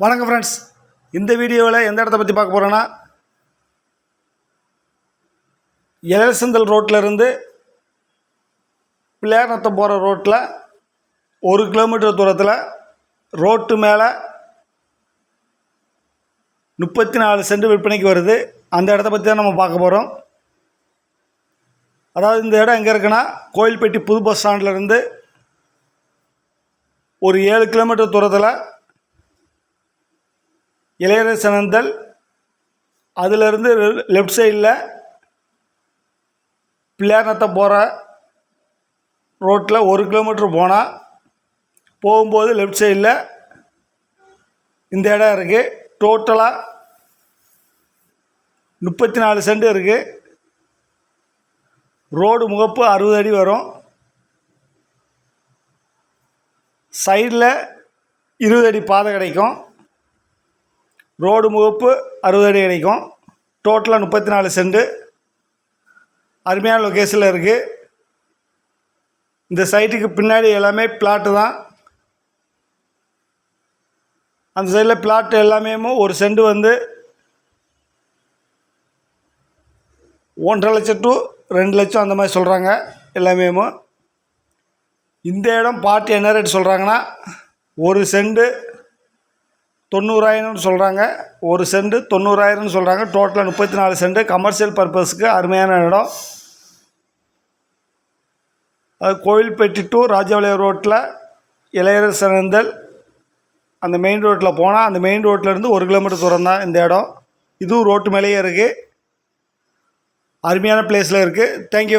வணக்கம் ஃப்ரெண்ட்ஸ் இந்த வீடியோவில் எந்த இடத்த பற்றி பார்க்க போகிறோன்னா எலசந்தல் ரோட்டில் இருந்து பிள்ளையார்நத்தம் போகிற ரோட்டில் ஒரு கிலோமீட்டர் தூரத்தில் ரோட்டு மேலே முப்பத்தி நாலு சென்ட் விற்பனைக்கு வருது. அந்த இடத்த பற்றி தான் நம்ம பார்க்க போகிறோம் அதாவது இந்த இடம் எங்கே இருக்குன்னா கோயில்பேட்டி புது பஸ் ஸ்டாண்ட்லேருந்து ஒரு ஏழு கிலோமீட்டர் தூரத்தில் இளையரசனந்தல் அதிலிருந்து லெஃப்ட் சைடில் பிள்ளையார்நத்தம் போகிற ரோட்டில் ஒரு கிலோமீட்டர் போனால் போகும்போது லெஃப்ட் சைடில் இந்த இடம் இருக்குது டோட்டலாக முப்பத்தி நாலு சென்ட் இருக்குது ரோடு முகப்பு அறுபது அடி வரும். சைடில் இருபது அடி பாதை கிடைக்கும். ரோடு முகப்பு அறுபது அடி கிடைக்கும் டோட்டலாக முப்பத்தி நாலு செண்டு அருமையான லொக்கேஷனில் இருக்குது இந்த சைட்டுக்கு பின்னாடி எல்லாமே பிளாட்டு தான். அந்த சைடில் பிளாட் எல்லாமே ஒரு சென்ட் வந்து ஒன்றரை லட்சம் டு ரெண்டு லட்சம் அந்த மாதிரி சொல்கிறாங்க எல்லாமே இந்த இடம் பார்ட்டி என்ன ரேட் சொல்கிறாங்கன்னா ஒரு சென்ட்டு தொண்ணூறாயிரம்னு சொல்கிறாங்க ஒரு சென்ட் தொண்ணூறாயிரம்னு சொல்கிறாங்க டோட்டலாக முப்பத்தி நாலு சென்ட். கமர்ஷியல் பர்பஸ்க்கு அருமையான இடம். அது கோவில்பட்டி டு ராஜபாளையம் ரோட்டில் இளையரசனந்தல் அந்த மெயின் ரோட்டில் போனால் அந்த மெயின் ரோட்டிலேருந்து ஒரு கிலோமீட்டர் தூரம் தான் இந்த இடம். இதுவும் ரோட்டு மேலேயே இருக்குது அருமையான பிளேஸில் இருக்குது தேங்க்யூ